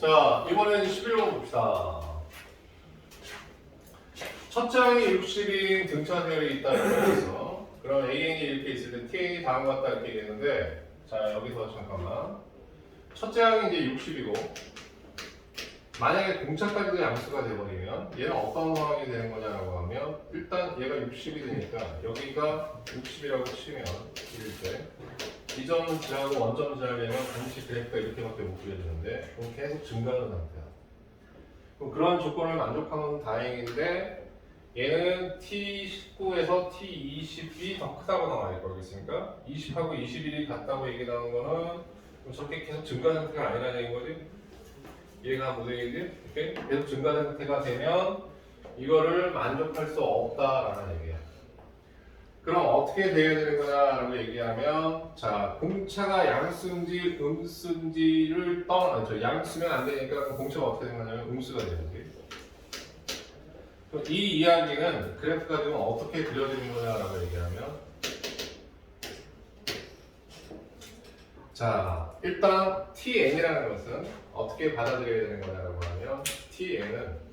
자, 이번엔 11번 봅시다. 첫 장이 60인 등차들이 있다 이렇게 있어. 그럼 AN이 이렇게 있을 때 TN이 다음과 같다 이렇게 되는데 자, 여기서 잠깐만. 첫 장이 이제 60이고 만약에 공차까지도 양수가 돼버리면 얘는 어떤 상황이 되는 거냐라고 하면 일단 얘가 60이 되니까 여기가 60이라고 치면 이럴 때 이 점은 지나고 원점 지나려면 반드시 그래프가 이렇게밖에 못 그려지는데 그럼 계속 증가하는 상태야. 그럼 그런 조건을 만족하면 다행인데 얘는 T19에서 T20이 더 크다고 나와 있고 그렇습니까? 20하고 21이 같다고 얘기 나온 거는 그럼 저렇게 계속 증가 상태가 아니라는 얘기인 거지? 이해가 못 되겠지? 이렇게 계속 증가 상태가 되면 이거를 만족할 수 없다라는 얘기야. 그럼 어떻게 돼야 되는 거냐라고 얘기하면 자 공차가 양수인지 음수인지를 떠나 저 양수면 안 되니까 공차가 어떻게 되는 거냐면 음수가 되는. 그럼 이 이야기는 그래프가 지금 어떻게 그려지는 거냐라고 얘기하면 자 일단 tn이라는 것은 어떻게 받아들여야 되는 거냐라고 하면 tn은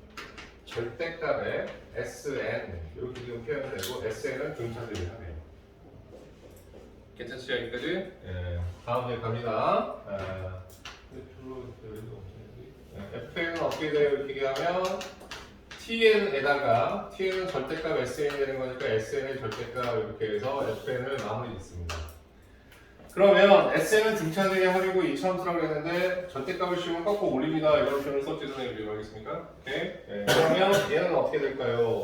절대값의 sn 이렇게 지금 표현되고 sn은 등차들이 하네요. 괜찮지 여기까지? 예. 다음 에 갑니다. 예. 없네. 예, fn은 어떻게 돼요? 이렇게 얘기하면 tn에다가 tn은 절대값 sn이 되는 거니까 sn의 절대값 이렇게 해서 fn을 마무리 짓습니다. 그러면 SN은 등차들이 하려고 이 함수라고 했는데 절대값을 씌우면 꺾고 올립니다. 이런 표현을 썼지 선생님 알겠습니까? 오케이. 예, 그러면 얘는 어떻게 될까요?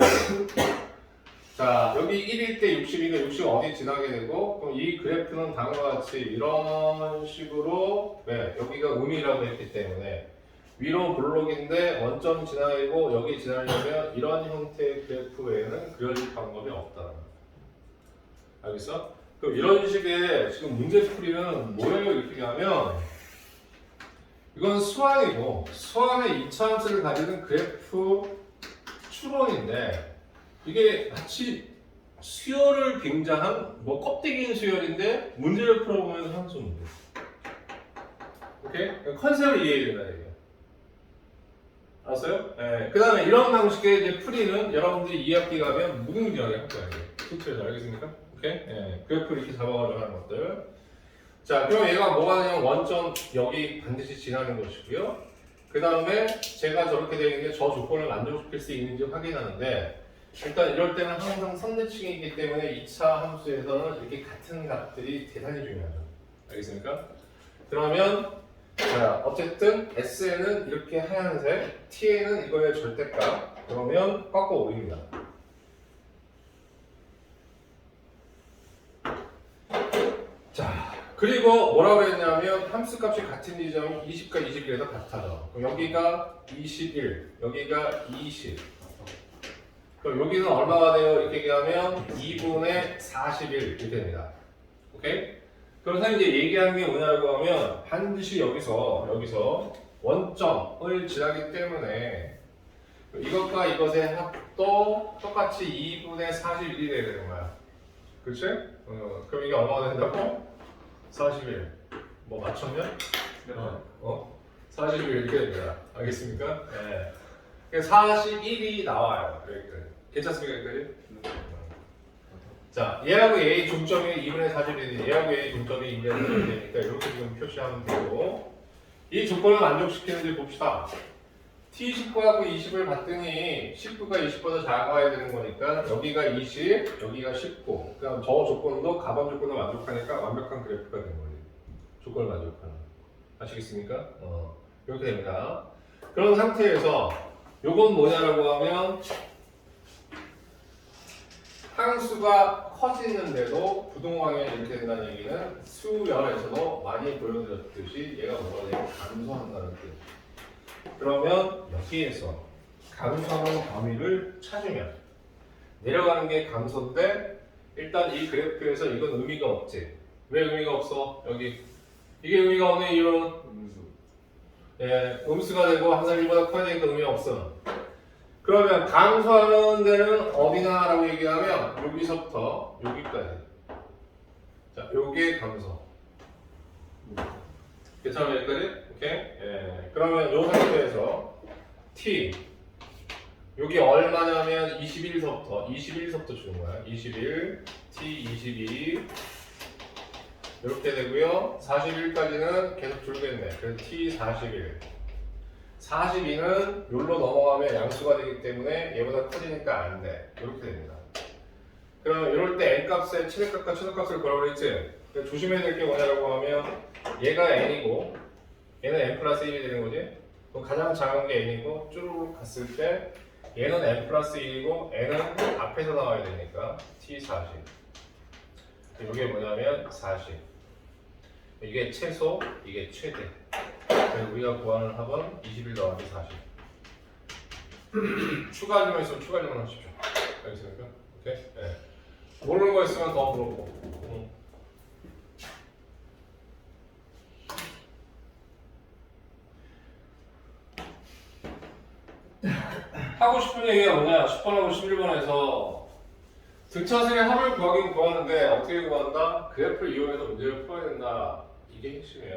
자 여기 1일 때 60이니까 60 어디 지나게 되고 그럼 이 그래프는 다음과 같이 이런 식으로 네, 여기가 음이라고 했기 때문에 위로 블록인데 원점 지나고 여기 지나려면 이런 형태의 그래프 외에는 그려질 방법이 없다. 알겠어? 그럼 이런 식의 지금 문제 풀이는 뭐예요? 이렇게 하면 이건 수학이고 수학의 이차함수를 가지는 그래프 추론인데 이게 마치 수열을 굉장한 뭐 껍데기인 수열인데 문제를 풀어보면 함수 문제. 오케이? 컨셉을 이해해야 된다 이게. 알았어요? 네. 그 다음에 이런 방식의 이제 풀이는 여러분들이 2학기 가면 무궁무진하게 할 거예요. 수트에서 알겠습니까? 오케이? 예, 그래프 이렇게 잡아가지고 하는 것들. 자, 그럼 얘가 뭐가 되냐면 원점 여기 반드시 지나는 것이고요. 그 다음에 제가 저렇게 되어 있는데 저 조건을 만족시킬 수 있는지 확인하는데 일단 이럴 때는 항상 선대칭이기 때문에 2차 함수에서는 이렇게 같은 값들이 대단히 중요하죠. 알겠습니까? 그러면 자, 어쨌든 SN은 이렇게 하얀색, TN은 이거의 절대값. 그러면 꺾어 올립니다. 자, 그리고 뭐라고 했냐면 함수값이 같은 지점이 20과 21에서 같아요. 그럼 여기가 21, 여기가 20. 그럼 여기는 얼마가 돼요? 이렇게 얘기하면 2분의 41 이렇게 됩니다. 오케이? 그래서 이제 얘기하는 게 뭐냐고 하면 반드시 여기서 여기서 원점을 지나기 때문에 이것과 이것의 합도 똑같이 2분의 41이 돼야 되는 거야. 그치? 어, 그럼 이게 얼마가 된다고? 41. 뭐 맞췄냐? 어, 어? 41 이렇게 됩니다. 알겠습니까? 네. 그래서 41이 나와요. 여기까지. 괜찮습니까? 여기까지? 자, 얘하고 얘의 중점이 2분의 41이니 얘하고 얘의 중점이 2분의 41이니까 이렇게 지금 표시하면 되고 이 조건을 만족시키는지 봅시다. T19하고 20을 봤더니 19가 20보다 작아야 되는 거니까 여기가 20, 여기가 19. 그럼 저 조건도 가번 조건을 만족하니까 완벽한 그래프가 된 거예요. 조건을 만족하는. 아시겠습니까? 어, 이렇게 됩니다. 그런 상태에서 요건 뭐냐라고 하면 항수가 커지는데도 부동항에 이렇게 된다는 얘기는 수열에서도 많이 보여드렸듯이 얘가 뭐가 되면 감소한다는 뜻. 그러면 여기에서 감소하는 범위를 찾으면 내려가는 게 감소인데 일단 이 그래프에서 이건 의미가 없지. 왜 의미가 없어? 여기 이게 의미가 없는 이유는 음수 예, 음수가 되고 항상 1보다 커야 되니까 의미 없어. 그러면 감소하는 데는 어디나라고 얘기하면 여기서부터 여기까지. 자, 요게 감소. 괜찮아요, 여기까지? 오케이? 예. 그러면 요 상태에서 t 여기 얼마냐면 21서부터 21서부터 주는 거야. 21 t 22 이렇게 되고요. 41까지는 계속 줄겠네. 그래서 t 41 42는 여기로 넘어가면 양수가 되기 때문에 얘보다 커지니까 안 돼. 이렇게 됩니다. 그럼 이럴 때 n 값에 최대값과 최소값을? 근데 조심해야 될 게 뭐냐라고 하면 얘가 n이고 얘는 n 플러스 1이 되는 거지? 그럼 가장 작은 게 n이고 쭈루룩 갔을 때 얘는 n 플러스 1이고 n은 앞에서 나와야 되니까 t40 이게 뭐냐면 40 이게 최소, 이게 최대 그래서 우리가 구하는 합은 21 더하기 40 추가 질문 있으면 추가 질문 하십시오 알겠습니까? 오케이? 네. 모르는 거 있으면 더 물어보고 하고 싶은 얘기가 뭐냐 10번하고 11번에서 등차선의 합을 구하긴 구하는데 어떻게 구한다? 그래프를 이용해서 문제를 풀어야 된다 이게 핵심이야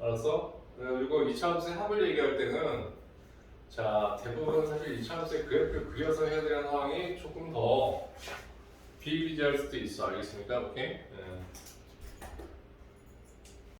알았어? 그리고 2차 함수의 합을 얘기할 때는 자 대부분 사실 2차 함수의 그래프를 그려서 해야 되는 상황이 조금 더 비일비재할 수도 있어 알겠습니까? 오케이? 예.